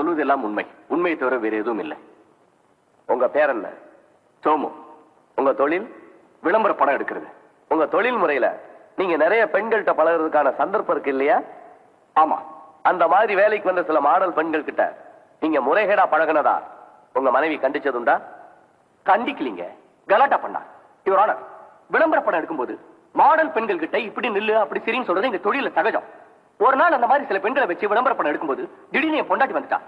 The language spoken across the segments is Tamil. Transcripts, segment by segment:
சொல்வது எல்லாம் உண்மை. உண்மையை தவிர வேற எதுவும் இல்லை. உங்க பேர் என்ன? சோமு. உங்க தொழில்? விளம்பர படம் எடுக்கிறது. உங்க தொழில் முறையில நீங்க நிறைய பெண்கள்கிட்ட பழகுறதுக்கான சந்தர்ப்பம் இருக்கு இல்லையா? ஆமா. அந்த மாதிரி வேலைக்கு வந்த சில மாடல் பெண்கள் கிட்ட நீங்க முறைகேடா பழகுனதா? உங்க மனைவி கண்டிச்சதுண்டா? கண்டிக்கலீங்க. கலாட்டா பண்ணா. இவர் ஆனர் விளம்பர படம் எடுக்கும்போது மாடல் பெண்கள் கிட்ட இப்படி நில்லு அப்படி சரின்னு சொல்றது எங்க தொழில சகஜம். ஒரு நாள் அந்த மாதிரி சில பெண்களை வச்சு விளம்பர படம் எடுக்கும்போது திடீர்னு என் பொண்டாட்டி வந்துட்டா.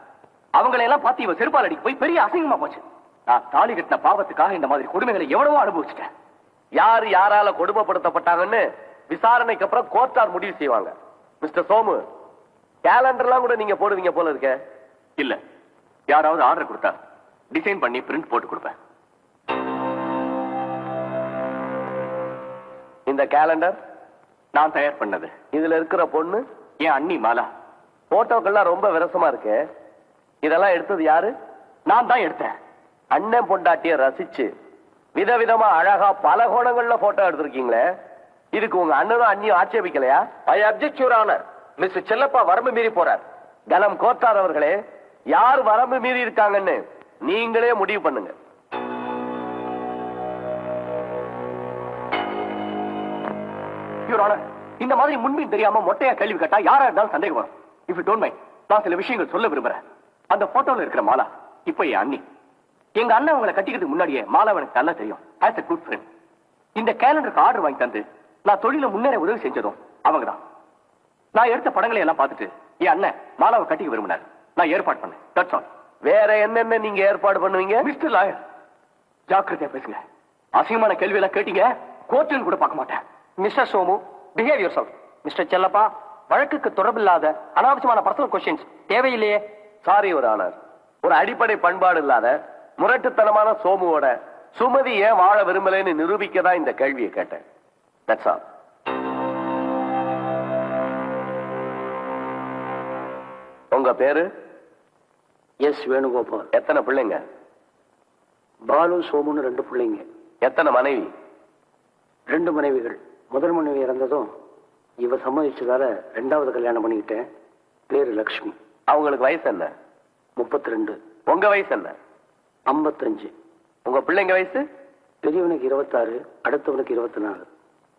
அவங்களை எல்லாம் பார்த்து இவ செருப்பால் அடிக்க போய் பெரிய அசிங்கமா போச்சு. நான் தாலி கட்டின பாவத்துக்காக இந்த மாதிரி கொடுமைகளை எவ்வளவோ அனுபவிச்சிட்டேன். யார் யாரால கொடுமைப்படுத்தப்பட்டாங்கன்னு விசாரணைக்கு அப்புறம் கோர்ட்டார் முடிவு செய்வாங்க. மிஸ்டர் சோமு கேலண்டர்லாம் கூட நீங்க போடுவீங்க போல இருக்க. இல்ல. யாராவது ஆர்டர் கொடுத்தா டிசைன் பண்ணி பிரிண்ட் போட்டு கொடுப்பேன். இந்த கேலண்டர் நான் தயார் பண்ணது. இதுல இருக்கிற பொண்ணு என் அண்ணி மாலா? போட்டோக்கள்லாம் ரொம்ப விரசமா இருக்கு. இதெல்லாம் எடுத்தது யாரு? நான் தான் எடுத்தேன். அண்ணன் பொண்டாட்டிய ரசிச்சு விதவிதமா அழகா பல கோணங்கள்ல போட்டோ எடுத்திருக்கீங்களே. இதுக்கு உங்க அண்ணனும் அண்ணியும் ஆட்சேபிக்கலையா? I object your honour mister Chellappa வரம்பு மீறி போறார். கனம் கோத்தார் அவர்களே யார் வரம்பு மீறி இருக்காங்கன்னு நீங்களே முடிவு பண்ணுங்க. யுவர் ஆனர் இந்த மாதிரி முன்பின் தெரியாம மொட்டையா கேள்வி கேட்டா யாரா இருந்தாலும் சந்தேகம் வரும். இஃப் யூ டோன்ட் மைண்ட் நான் சில விஷயங்கள் சொல்ல விரும்புறேன். அந்த போட்டோல இருக்கிற மாலா இப்போ என் அண்ணி. எங்க அண்ணன் அவங்களை கட்டிக்கிறதுக்கு முன்னாடியே மாலா எனக்கு நல்லா தெரியும். ஆஸ் a குட் ஃப்ரெண்ட் இந்த கேலண்டருக்கு ஆர்டர் வாங்கி தந்து நான் தொழில முன்னேற உதவி செஞ்சதும் அவங்க தான் நான் எடுத்த படங்களை எல்லாம் பார்த்துட்டு என் அண்ணன் மாலாவை கட்டிக்க விரும்பினார். நான் ஏற்பாடு பண்ணேன். தட்ஸ் ஆல் வேற என்னென்ன நீங்க ஏற்பாடு பண்ணுவீங்க? மிஸ்டர் லாயர் ஜாக்கிரதையா பேசுங்க. அசிங்கமான கேள்வி எல்லாம் கேட்டீங்க கோர்ட்டுன்னு கூட பார்க்க மாட்டேன். Mister Somu behave your self mister Chellappa வழக்குக்கு தொடர்பில்லாத அனாவசியமான பர்சனல் கொஸ்டின்ஸ் தேவையில்லையே. சாரி ஒரு ஆனர் ஒரு அடிப்படை பண்பாடு இல்லாத முரட்டுத்தனமான சோமுவோட சுமதி ஏன் வாழ விரும்பலைன்னு நிரூபிக்க தான் இந்த கேள்வியை கேட்டேன். தட்ஸ் ஆல் உங்க பேரு? எஸ் வேணுகோபால். எத்தனை பிள்ளைங்க? பாலு சோமுன்னு ரெண்டு பிள்ளைங்க. எத்தனை மனைவி? ரெண்டு மனைவிகள். முதல் மனைவி இறந்ததும் இவ சம்மதிச்சதால ரெண்டாவது கல்யாணம் பண்ணிக்கிட்டேன். பேரு லக்ஷ்மி. அவங்களுக்கு வயசு என்ன? முப்பத்தி ரெண்டு உங்க வயசு என்ன? ஐம்பத்தஞ்சு. உங்க பிள்ளைங்க வயசு? பெரியவனுக்கு இருபத்தாறு அடுத்தவனுக்கு இருபத்தி நாலு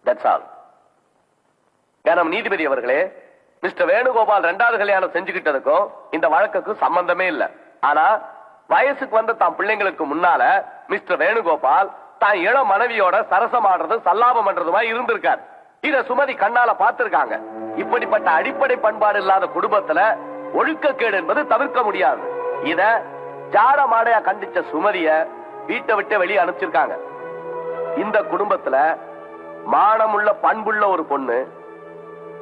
தட்ஸ் ஆல் கனம் நீதிபதி அவர்களே மிஸ்டர் வேணுகோபால் ரெண்டாவது கல்யாணம் செஞ்சுக்கிட்டதுக்கும் இந்த வழக்குக்கும் சம்பந்தமே இல்ல. ஆனா வயசுக்கு வந்த தாம் பிள்ளைங்களுக்கு முன்னால மிஸ்டர் வேணுகோபால் தான் இளம் மனைவியோட சரசமாடுறது சல்லாபம் பண்றதுமா இருந்திருக்கார். இத சுமதி கண்ணால பார்த்திருக்காங்க. இப்படிப்பட்ட அடிப்படை பண்பாடு இல்லாத குடும்பத்துல ஒழுக்கக்கேடு என்பது தவிர்க்க முடியாது. இத ஜாட மாடையா கண்டிச்ச சுமதிய வீட்டை விட்டு வெளியே அனுப்பிச்சிருக்காங்க. இந்த குடும்பத்துல மானமுள்ள பண்புள்ள ஒரு பொண்ணு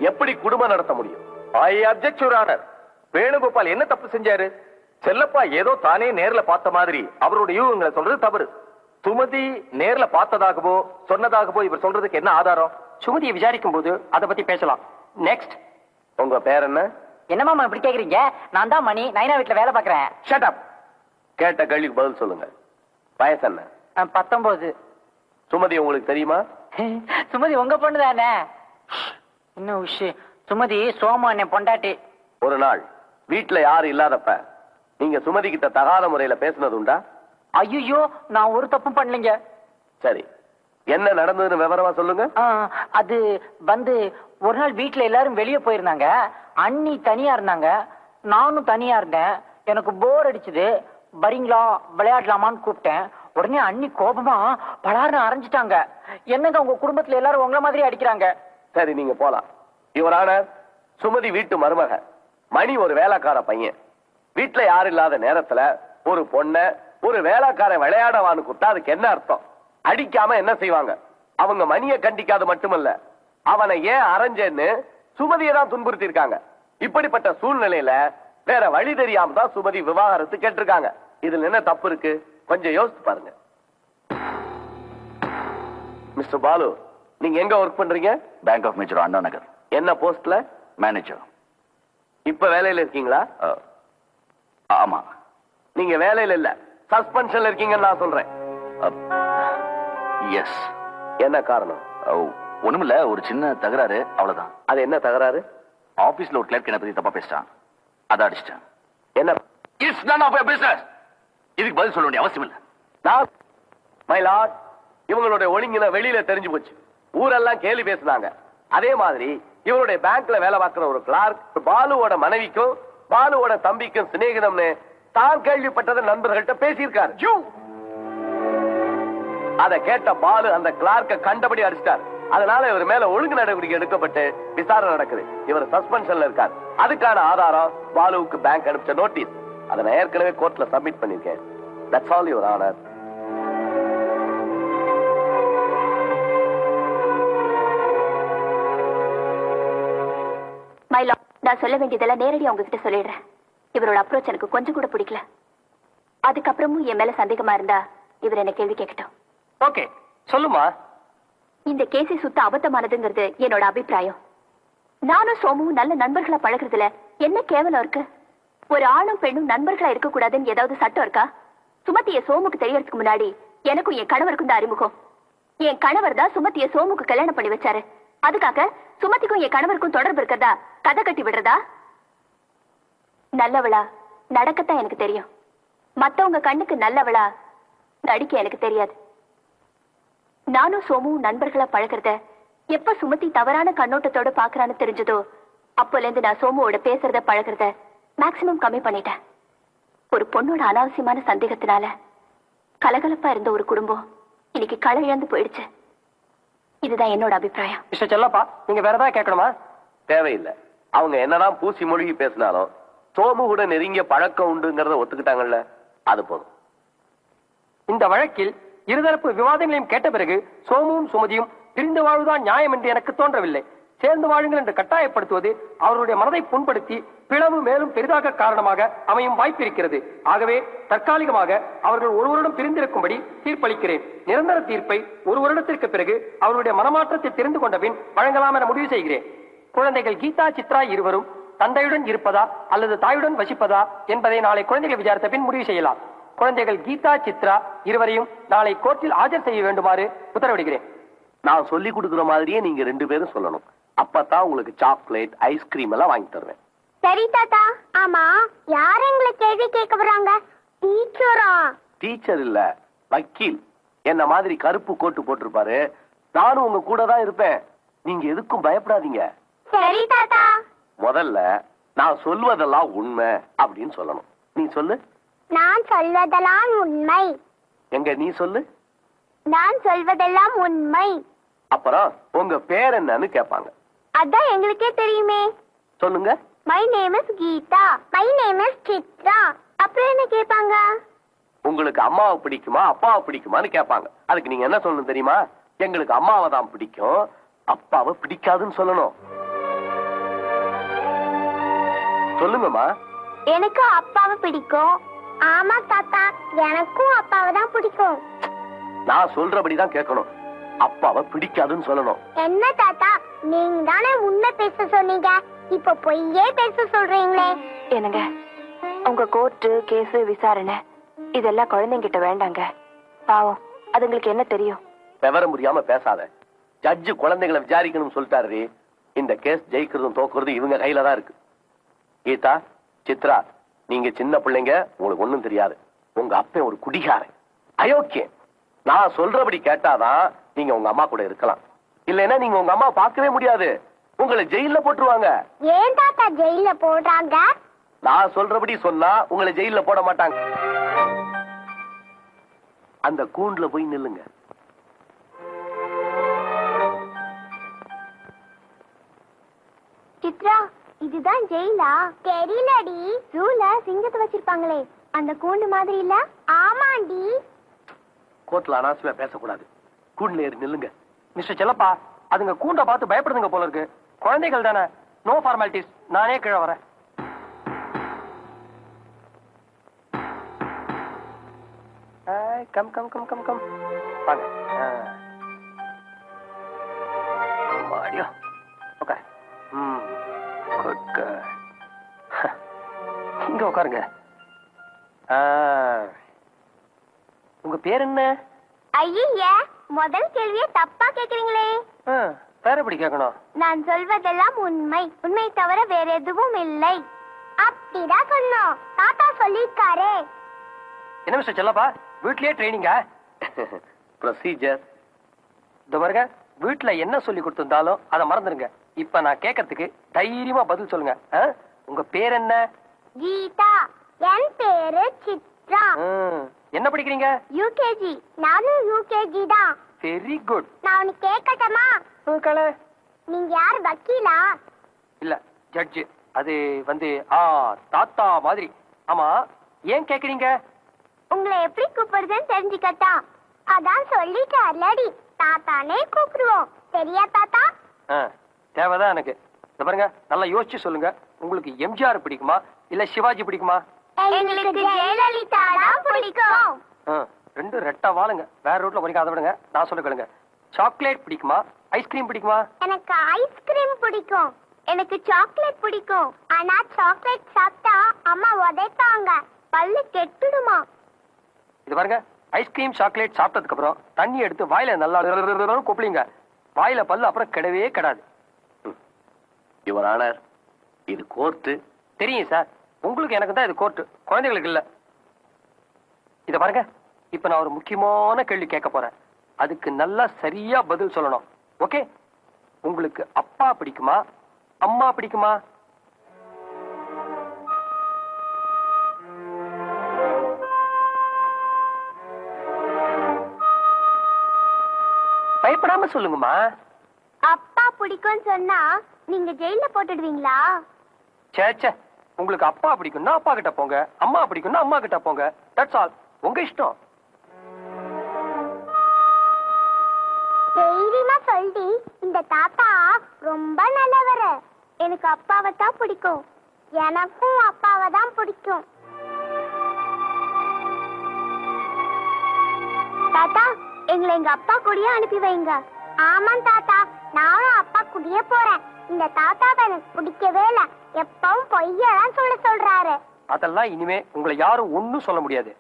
எப்படி குடும்பம் நடத்த முடியும்? ஐ வேணுகோபால் என்ன தப்பு செஞ்சாரு? செல்லப்பா ஏதோ தானே நேர்ல பார்த்த மாதிரி அவருடைய யூகங்களை சொல்றது தவறு. சுமதி நேர்ல பார்த்ததாகவோ சொன்னதாகவோ இவர் சொல்றதுக்கு என்ன ஆதாரம்? சுமதியை விசாரிக்கும் போது அதை பத்தி பேசலாம். நெக்ஸ்ட் உங்க பேர் என்ன? என்னமாமா இப்படி கேக்குறீங்க? நான் தான் மணி. நைனா வீட்ல வேலை பாக்குறேன் ஷட் அப் கேட்ட கேள்விக்கு பதில் சொல்லுங்க. வயசு என்ன? பத்தொன்பது சுமதி உங்களுக்கு தெரியுமா? சுமதி உங்க பொண்ணு தானே? இன்னும் விஷயம் சுமதி சோமு அண்ணன் பொண்டாட்டி. ஒரு நாள் வீட்டுல யாரும் இல்லாதப்ப நீங்க சுமதி கிட்ட தகாத முறையில பேசுனது உண்டா? ஐயோ நான் ஒரு தப்பும் பண்ணலைங்க. சரி. என்ன நடந்ததுன்னு விவரமா சொல்லுங்க. அது வந்து ஒரு நாள் வீட்ல எல்லாரும் வெளியே போயிருந்தாங்க. அண்ணி தனியா இருந்தாங்க. நானும் தனியா இருந்தேன். எனக்கு போர் அடிச்சுது. வரீங்களா? விளையாடலாமான்னு கூப்பிட்டேன். உடனே அண்ணி கோபமா பலார்னு அரைஞ்சிட்டாங்க. என்னங்க உங்க குடும்பத்துல எல்லாரும் உங்கள மாதிரி அடிக்கிறாங்க? சரி நீங்க போலாம். இவரான சுமதி வீட்டு மருமக. மணி ஒரு வேலைக்கார பையன். வீட்டுல யாரும் இல்லாத நேரத்துல ஒரு பொண்ண ஒரு வேலைக்காரன் விளையாடவான்னு கூப்பிட்டா அதுக்கு என்ன அர்த்தம்? அடிக்காம என்ன செய்வாங்க? அவங்க மணியை கண்டிக்காது மட்டுமல்ல அவனை ஏன் அரைஞ்சேன்னு சுமதியை தான் துன்புறுத்தி இருக்காங்க இப்படிப்பட்ட சூழ்நிலையில வேற வழி தெரியாம தான் சுமதி விவாகரத்து கேட்டிருக்காங்க. இதுல என்ன தப்பு இருக்கு? கொஞ்சம் யோசிச்சு பாருங்க. மிஸ்டர் பாலு நீங்க எங்க ஒர்க் பண்றீங்க? பேங்க் ஆஃப் மேஜர் அண்ணா நகர் என்ன போஸ்ட்ல மேனேஜர் இப்ப வேலையில இருக்கீங்களா? ஆமா. நீங்க வேலையில இல்ல. சஸ்பென்ஷன்ல இருக்கீங்கன்னு நான் சொல்றேன். எஸ் என்ன காரணம்? ஒண்ணுமில்ல ஒரு சின்ன தகராறு அவ்வளவுதான். அது என்ன தகராறு? ஆபீஸ்ல ஒரு கிளர்க் என்ன பத்தி தப்பா பேசிட்டான். அதை அடிச்சிட்டேன். என்ன? இட்ஸ் இதுக்கு பதில் சொல்ல வேண்டிய அவசியம் இல்லை நான் மை லார்ட் இவங்களுடைய ஒழுங்கின வெளியில தெரிஞ்சு போச்சு. ஊரெல்லாம் கேலி பேசுனாங்க. அதே மாதிரி இவருடைய பேங்க்ல வேலை பார்க்கிற ஒரு கிளார்க் பாலுவோட மனைவிக்கும் பாலுவோட தம்பிக்கும் சிநேகிதம்னு தான் கேள்விப்பட்டதை நண்பர்கள்ட்ட பேசியிருக்காரு. அத கேட்ட பாலு அந்த கிளார்க்க கண்டபடி அடிச்சிட்டார். அதனால இவர் மேல ஒழுங்கு நடவடிக்கை எடுக்கப்பட்டு விசாரணை நடக்குது. இவர் சஸ்பென்ஷன்ல இருக்கார். அதுக்கான ஆதாரம் பாலுவுக்கு பேங்க் அனுப்பிச்ச நோட்டீஸ் அதை நான் ஏற்கனவே கோர்ட்ல சப்மிட் பண்ணிருக்கேன் தட்ஸ் ஆல் யுவர் ஆனர் மைலா நான் சொல்ல வேண்டியதெல்லாம் நேரடியா உங்ககிட்ட சொல்லிடுறேன். இவரோட அப்ரோச் எனக்கு கொஞ்சம் கூட பிடிக்கல. அதுக்கப்புறமும் என் மேல சந்தேகமா இருந்தா இவர் என்ன கேள்வி கேட்கட்டும். ஓகே சொல்லுமா? இந்த கேஸை சுத்த அபத்தமானதுங்கிறது என்னோட அபிப்பிராயம். நானும் சோமுவும் நல்ல நண்பர்களா பழகுறதுல என்ன கேவலம் இருக்கு? ஒரு ஆணும் பெண்ணும் நண்பர்களா இருக்க கூடாதுன்னு ஏதாவது சட்டம் இருக்கா? சுமத்திய சோமுக்கு தெரியறதுக்கு முன்னாடி எனக்கும் என் கணவருக்கும் தான் அறிமுகம். என் கணவர் தான் சுமத்திய சோமுக்கு கல்யாணம் பண்ணி வச்சாரு. அதுக்காக சுமதிக்கும் என் கணவருக்கும் தொடர்பு இருக்கிறதா? கதை கட்டி விடுறதா? நல்லவளா? நடக்கத்தான் எனக்கு தெரியும். மத்தவங்க கண்ணுக்கு நல்லவளா? நடிக்க எனக்கு தெரியாது. நானும் சோமுவும் நண்பர்களா பழகுறத எப்ப சுமதி தவறான கண்ணோட்டத்தோட பாக்குறான்னு தெரிஞ்சதோ அப்போல இருந்து நான் சோமுவோட பேசுறத பழகுறத மேக்சிமம் கம்மி பண்ணிட்டேன். ஒரு பொண்ணோட அனாவசியமான சந்தேகத்தினால கலகலப்பா இருந்த ஒரு குடும்பம் இன்னைக்கு களை இழந்து போயிடுச்சு. இதுதான் என்னோட அபிப்பிராயம். மிஸ்டர் செல்லப்பா நீங்க வேற ஏதாவது கேட்கணுமா? தேவையில்லை. அவங்க என்னதான் பூசி மொழிகி பேசினாலும் சோமு கூட நெருங்கிய பழக்கம் உண்டுங்கிறத ஒத்துக்கிட்டாங்கல்ல அது போதும். இந்த வழக்கில் இருதரப்பு விவாதங்களையும் கேட்ட பிறகு சோமுவும் சுமதியும் பிரிந்து வாழ்வுதான் நியாயம் என்று எனக்கு தோன்றவில்லை. சேர்ந்து வாழுங்கள் என்று கட்டாயப்படுத்துவது அவருடைய மனதை புண்படுத்தி பிளவு மேலும் பெரிதாக காரணமாக அமையும் வாய்ப்பிருக்கிறது ஆகவே தற்காலிகமாக அவர்கள் ஒரு வருடம் பிரிந்திருக்கும்படி தீர்ப்பளிக்கிறேன். நிரந்தர தீர்ப்பை ஒரு வருடத்திற்கு பிறகு அவருடைய மனமாற்றத்தை தெரிந்து கொண்ட பின் வழங்கலாம் என முடிவு செய்கிறேன். குழந்தைகள் கீதா சித்ரா இருவரும் தந்தையுடன் இருப்பதா அல்லது தாயுடன் வசிப்பதா என்பதை நாளை குழந்தைகள் விசாரித்த பின் முடிவு செய்யலாம். குழந்தைகள் கீதா சித்ரா இருவரையும் நாளை கோர்ட்டில் ஆஜர் செய்ய வேண்டுமாறு உத்தரவிடுகிறேன். நான் சொல்லி கொடுக்குற மாதிரியே நீங்க ரெண்டு பேரும் சொல்லணும். அப்பதான் உங்களுக்கு சாக்லேட் ஐஸ்கிரீம் எல்லாம் வாங்கி தருவேன். சரி தாத்தா. ஆமா யார் எங்களை கேள்வி கேட்க வராங்க டீச்சரா? டீச்சர் இல்ல வக்கீல். என்ன மாதிரி கருப்பு கோட்டு போட்டிருப்பாரு? நானும் உங்க கூட தான் இருப்பேன். நீங்க எதுக்கும் பயப்படாதீங்க. சரி தாத்தா. முதல்ல நான் சொல்வதெல்லாம் உண்மை அப்படின்னு சொல்லணும். நீ சொல்லு. நான் சொல்வதெல்லாம் உண்மை. எங்க நீ சொல்லு. நான் சொல்வதெல்லாம் உண்மை. அப்புறம் உங்க பேர் என்னன்னு கேட்பாங்க. அதான் எங்களுக்கே தெரியுமே. சொல்லுங்க. My name is Geeta my name is Chitra அப்புறம் என்ன கேட்பாங்க? உங்களுக்கு அம்மாவை பிடிக்குமா அப்பாவை பிடிக்குமான்னு கேட்பாங்க. அதுக்கு நீங்க என்ன சொல்லணும் தெரியுமா? எங்களுக்கு அம்மாவை தான் பிடிக்கும் அப்பாவை பிடிக்காதுன்னு சொல்லணும். சொல்லுங்கம்மா. எனக்கு அப்பாவை பிடிக்கும். ஆமா தாத்தா. எனக்கும் அப்பாவை தான் பிடிக்கும். நான் சொல்றபடிதான் கேட்கணும். அப்பாவை பிடிக்காதுன்னு சொல்லணும். என்ன தாத்தா? நீங்க தானே உண்மை பேச சொன்னீங்க. இப்ப பொய்யே பேச சொல்றீங்களே. என்னங்க? உங்க கோர்ட்டு கேஸ் விசாரணை இதெல்லாம் குழந்தைங்கிட்ட வேண்டாங்க. பாவம். அதுங்களுக்கு என்ன தெரியும்? விவரம் முடியாம பேசாத. ஜட்ஜு குழந்தைகளை விசாரிக்கணும்னு சொல்லிட்டாரு. இந்த கேஸ் ஜெயிக்கிறதும் தோக்குறதும் இவங்க கையில தான் இருக்கு. கீதா சித்ரா நீங்க சின்ன பிள்ளைங்க உங்களுக்கு ஒண்ணும் தெரியாது. உங்க அப்பன் ஒரு குடிகாரன். அயோக்கியம் நான் சொல்றபடி கேட்டாதான் நீங்க உங்க அம்மா கூட இருக்கலாம். இல்லைன்னா நீங்க உங்க அம்மா பார்க்கவே முடியாது. உங்களை ஜெயில்ல போட்டுருவாங்க. ஏன் தாத்தா ஜெயில போடுறாங்க? நான் சொல்றபடி சொன்னா உங்களை ஜெயில்ல போட மாட்டாங்க. அந்த கூண்டுல போய் நில்லுங்க. சித்ரா இதுதான் ஜெயிலா. தெரியலடி. ஜூல சிங்கத்தை வச்சிருப்பாங்களே. அந்த கூண்டு மாதிரி இல்ல ஆமாண்டி. கோர்ட்ல அனாவசியமா பேசக்கூடாது. கூண்டுல ஏறி நில்லுங்க. மிஸ்டர் செல்லப்பா அதுங்க கூண்ட பார்த்து பயப்படுதுங்க போல இருக்கு. குழந்தைகள் தானே? நோ ஃபார்மாலிட்டிஸ் நானே கீழே வரேன். Come come come come come வாங்க. உட்காருங்க. உங்க பேர் என்ன? ஐய முதல் கேள்வியை தப்பா கேக்குறீங்களே. பேர் எப்படி கேட்கணும்? நான் சொல்வதெல்லாம் உண்மை. உண்மை தவிர வேற எதுவும் இல்லை. அப்படிதான் சொன்னோம். தாத்தா சொல்லி சொல்லிக்காரே என்ன மிஸ்டர் செல்லப்பா? வீட்லயே ட்ரைனிங்கா? ப்ரொசீஜர் இந்த பாருங்க வீட்ல என்ன சொல்லி கொடுத்திருந்தாலும் அதை மறந்துடுங்க இப்ப நான் கேட்கறதுக்கு தைரியமா பதில் சொல்லுங்க? உங்க பேர் என்ன? கீதா என் பேரு சித்ரா. என்ன படிக்கிறீங்க? யூகேஜி நானும் யூகேஜி தான். வெரி குட் நான் உனக்கு கேட்கட்டமா கலை. நீங்க யார் வக்கீலா? இல்ல ஜட்ஜ் அது வந்து ஆ தாத்தா மாதிரி. ஆமா ஏன் கேக்குறீங்க? உங்களை எப்படி கூப்பிடுறதுன்னு தெரிஞ்சுக்கட்டா அதான் சொல்லிட்டார்லடி. தாத்தானே கூப்பிடுவோம். சரியா தாத்தா? தேவைதான் எனக்கு. பாருங்க நல்லா யோசிச்சு சொல்லுங்க. உங்களுக்கு எம்ஜிஆர் பிடிக்குமா? இல்ல சிவாஜி பிடிக்குமா? எங்களுக்கு ஜெயலலிதா தான் பிடிக்கும் ரெண்டு ரெட்டா வாழுங்க வேற ரூட்ல போறீங்க அதை விடுங்க. நான் சொல்ல கேளுங்க. சாக்லேட் பிடிக்குமா? ஐஸ்கிரீம் பிடிக்குமா? எனக்கு ஐஸ்கிரீம் பிடிக்கும். எனக்கு சாக்லேட் பிடிக்கும். ஆனா சாக்லேட் சாப்பிட்டா அம்மா உதைப்பாங்க. பல்லு கெட்டுடுமா? இது பாருங்க. ஐஸ்கிரீம் சாக்லேட் சாப்பிட்டதுக்கு அப்புறம் தண்ணி எடுத்து வாயில நல்லா கொப்பளிங்க. வாயில பல்லு அப்புறம் கிடவே கிடாது. யுவர் ஆனர் இது கோர்ட்டு தெரியும் சார் உங்களுக்கு எனக்கு தான் இது கோர்ட்டு குழந்தைகளுக்கு இல்ல. இத பாருங்க. இப்ப நான் ஒரு முக்கியமான கேள்வி கேட்க போறேன். அதுக்கு நல்லா சரியா பதில் சொல்லணும். ஓகே உங்களுக்கு அப்பா பிடிக்குமா? அம்மா பிடிக்குமா? பயப்படாம சொல்லுங்கம்மா. அப்பா பிடிக்கும்னு சொன்னா நீங்க ஜெயில போட்டுடுவீங்களா? சே சே உங்களுக்கு அப்பா பிடிக்கும்னா அப்பா கிட்ட போங்க அம்மா பிடிக்கும்னா அம்மா கிட்ட போங்க. தட்ஸ் ஆல் உங்க இஷ்டம். தைரியமா சொல்லி இந்த தாத்தா ரொம்ப நல்லவர். எனக்கு அப்பாவை தான் பிடிக்கும். எனக்கும் அப்பாவை தான் பிடிக்கும். தாத்தா எங்களை எங்க அப்பா கூடயே அனுப்பி வைங்க. ஆமாம் தாத்தா நானும் அப்பா கூடயே போறேன். இந்த தாத்தாவை எனக்கு பிடிக்கவே இல்ல. எப்பவும் பொய்யெல்லாம் சொல்ல சொல்றாரு. அதெல்லாம் இனிமே உங்களை யாரும் ஒண்ணும் சொல்ல முடியாது.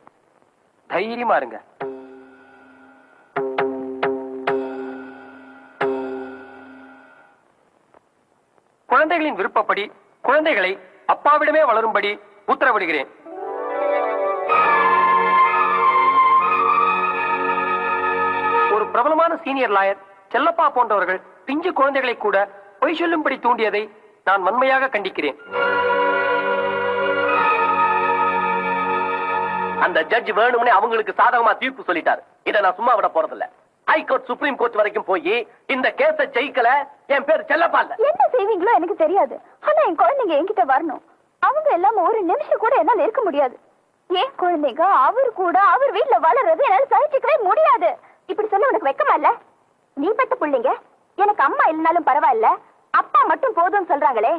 தைரியமா இருங்க. குழந்தைகளின் விருப்பப்படி குழந்தைகளை அப்பாவிடமே வளரும்படி உத்தரவிடுகிறேன். ஒரு பிரபலமான சீனியர் லாயர் செல்லப்பா போன்றவர்கள் பிஞ்சு குழந்தைகளை கூட பொய் சொல்லும்படி தூண்டியதை நான் வன்மையாக கண்டிக்கிறேன். அந்த ஜட்ஜ் வேணும்னே அவங்களுக்கு சாதகமா தீர்ப்பு சொல்லிட்டாரு. இதை நான் சும்மா விட போறதில்ல. ஹைகோர்ட் சுப்ரீம் கோர்ட் வரைக்கும் போய் இந்த கேஸ ஜெயிக்கல என் பேர் செல்லப்பா இல்ல என்ன செய்வீங்களோ எனக்கு தெரியாது. ஆனா என் குழந்தைங்க என்கிட்ட வரணும். அவங்க எல்லாம் ஒரு நிமிஷம் கூட என்னால இருக்க முடியாது. ஏன் குழந்தைங்க அவர் கூட அவர் வீட்ல வளர்றது என்னால சகிச்சுக்கவே முடியாது. இப்படி சொல்ல உனக்கு வெக்கமா இல்ல? நீ பெத்த பிள்ளைங்க எனக்கு அம்மா இல்லைனாலும் பரவாயில்ல. அப்பா மட்டும் போதும்னு சொல்றாங்களே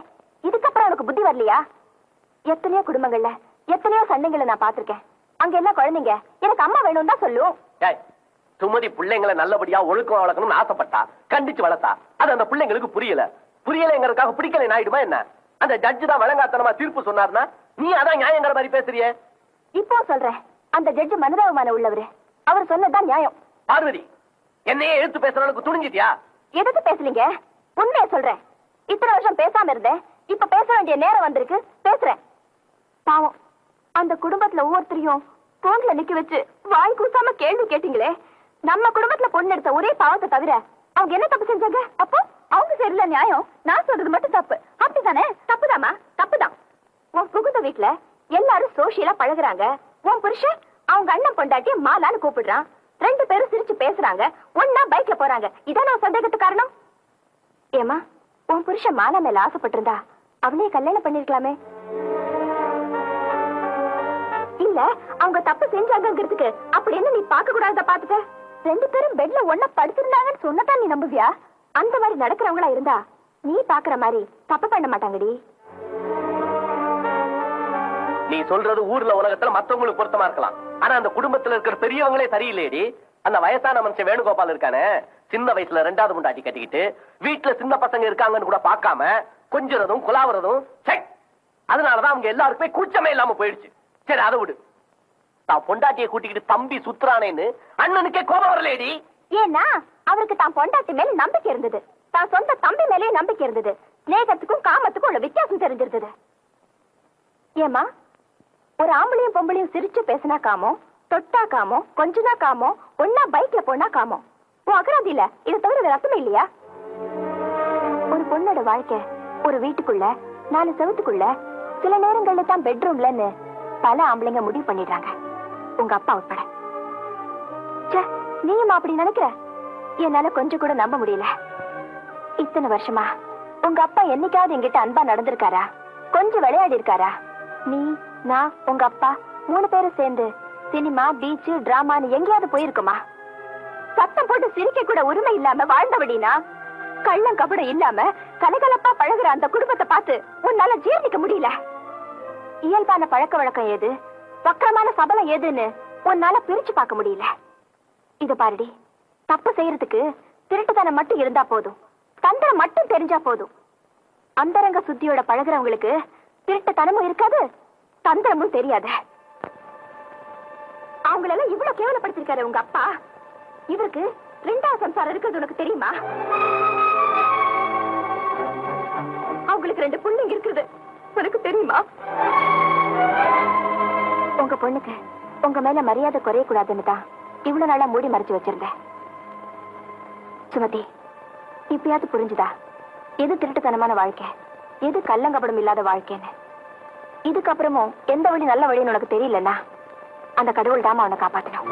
இதுக்கப்புறம் உனக்கு புத்தி வரலையா? எத்தனையோ குடும்பங்கள்ல எத்தனையோ சண்டைகளை நான் பாத்திருக்கேன் அங்க என்ன குழந்தைங்க? எனக்கு அம்மா வேணும் தான் சொல்லும். சுமதி பிள்ளைங்களை நல்லபடியா ஒழுக்கம் வளர்க்கணும்னு ஆசைப்பட்டா கண்டிச்சு வளர்த்தா. அது அந்த பிள்ளைங்களுக்கு புரியல. புரியலைங்கிறதுக்காக பிடிக்கலை ஆயிடுமா என்ன? அந்த ஜட்ஜ் தான் வழங்காத்தனமா தீர்ப்பு சொன்னார்னா நீ அதான் நியாயங்கிற மாதிரி பேசுறியே? இப்போ சொல்றேன். அந்த ஜட்ஜ் மனதாபமான உள்ளவரு. அவர் சொன்னதுதான் நியாயம். பார்வதி என்னையே எழுத்து பேசுறவனுக்கு துணிஞ்சிட்டியா? எதுக்கு பேசலீங்க உண்மையை சொல்றேன். இத்தனை வருஷம் பேசாம இருந்தேன். இப்ப பேச வேண்டிய நேரம் வந்திருக்கு. பேசுறேன். பாவம். அந்த குடும்பத்துல ஒவ்வொருத்தரையும் போன்ல நிக்க வச்சு வாய் கூசாம கேள்வி கேட்டீங்களே. நம்ம குடும்பத்துல பொண்ணு எடுத்த ஒரே பாவத்தை தவிர அவங்க என்ன தப்பு செஞ்சாங்க? அப்போ அவங்க சரியில்ல நியாயம். நான் சொல்றது மட்டும் தப்பு. அப்படிதானே தப்புதாமா தப்புதான். உன் புகுந்த வீட்டுல எல்லாரும் சோசியலா பழகுறாங்க. உன் புருஷன் அவங்க அண்ணன் பொண்டாட்டிய மாலான்னு கூப்பிடுறான். ரெண்டு பேரும் சிரிச்சு பேசுறாங்க. ஒன்னா பைக்ல போறாங்க. இதான் நான் சந்தேகத்துக்கு காரணம்? ஏமா உன் புருஷன் மாலா மேல ஆசைப்பட்டிருந்தா அவனே கல்யாணம் பண்ணிருக்கலாமே. இல்ல அவங்க தப்பு செஞ்சாங்கிறதுக்கு அப்படி என்ன நீ பார்க்க கூடாத பாத்துக்க ரெண்டு பேரும் பெட்ல ஒண்ணா படுத்திருந்தாங்கன்னு சொன்னதான் நீ நம்புவியா? அந்த மாதிரி நடக்கிறவங்களா இருந்தா நீ பாக்குற மாதிரி தப்பு பண்ண மாட்டாங்கடி. நீ சொல்றது ஊர்ல உலகத்துல மத்தவங்களுக்கு பொருத்தமா இருக்கலாம். ஆனா அந்த குடும்பத்துல இருக்கிற பெரியவங்களே சரியில்லையடி. அந்த வயசான மனுஷன் வேணுகோபால் இருக்கானே சின்ன வயசுல ரெண்டாவது முண்டாட்டி கட்டிக்கிட்டு வீட்டுல சின்ன பசங்க இருக்காங்கன்னு கூட பார்க்காம கொஞ்சுறதும் குலாவுறதும் அதனாலதான் அவங்க எல்லாருக்குமே கூச்சமே இல்லாம போயிடுச்சு. சரி அதை விடு. தான் பொண்டாட்டியை கூட்டிக்கிட்டு தம்பி சுத்துறானேன்னு அண்ணனுக்கே கோபம் வரலேடி ஏன்னா அவருக்கு தான் பொண்டாட்டி மேல நம்பிக்கை இருந்தது. தான் சொந்த தம்பி மேலேயே நம்பிக்கை இருந்தது. ஸ்நேகத்துக்கும் காமத்துக்கும் உள்ள வித்தியாசம் தெரிஞ்சிருந்தது. ஏமா ஒரு ஆம்பளையும் பொம்பளையும் சிரிச்சு பேசினா காமம் தொட்டா காமம் கொஞ்சனா காமம் ஒன்னா பைக்ல போனா காமம் உன் அகராதியில இதை தவிர வேற அர்த்தமே இல்லையா? ஒரு பொண்ணோட வாழ்க்கை ஒரு வீட்டுக்குள்ள நாலு செவத்துக்குள்ள சில நேரங்கள்ல தான் பெட்ரூம்லன்னு பல ஆம்பளைங்க முடிவு பண்ணிடுறாங்க. உங்க அப்பா உட்பட. ச்சே, நீயும் அப்படி நினைக்கிற? என்னால கொஞ்சம் கூட நம்ப முடியல. இத்தனை வருஷமா உங்க அப்பா என்னைக்காவது என்கிட்ட அன்பா நடந்திருக்காரா? கொஞ்சம் விளையாடி இருக்காரா? நீ நான் உங்க அப்பா மூணு பேரும் சேர்ந்து சினிமா பீச் டிராமான்னு எங்கேயாவது போயிருக்குமா? சத்தம் போட்டு சிரிக்க கூட உரிமை இல்லாம வாழ்ந்தவடினா கள்ளம் கபடம் இல்லாம கலகலப்பா பழகுற அந்த குடும்பத்தை பார்த்து உன்னால ஜீர்ணிக்க முடியல. இயல்பான பழக்க வழக்கம் ஏது? வக்கரமான சபலம் ஏதுன்னு உன்னால பிரிச்சு பார்க்க முடியல. இது பாருடி தப்பு செய்யறதுக்கு திருட்டுத்தனம் மட்டும் இருந்தா போதும். தந்திரம் மட்டும் தெரிஞ்சா போதும். அந்தரங்க சுத்தியோட பழகுறவங்களுக்கு திருட்டுத்தனமும் இருக்காது தந்திரமும் தெரியாது. அவங்களெல்லாம் இவ்வளவு கேவலப்படுத்திருக்காரு உங்க அப்பா. இவருக்கு ரெண்டாவது சம்சாரம் இருக்கிறது உனக்கு தெரியுமா? அவங்களுக்கு ரெண்டு பிள்ளைங்க இருக்குது. உனக்கு தெரியுமா? உங்க பொண்ணுக்கு உங்க மேல மரியாதை குறைய கூடாதுன்னு தான் இவ்வளவு நாளா மூடி மறைச்சு வச்சிருந்தேன். சுமதி இப்பயாவது புரிஞ்சுதா? எது திருட்டுத்தனமான வாழ்க்கை? எது கள்ளங்கபடம் இல்லாத வாழ்க்கைன்னு? இதுக்கப்புறமும் எந்த வழி நல்ல வழின்னு உனக்கு தெரியலன்னா அந்த கடவுள் தாமா உன்னை காப்பாத்தணும்.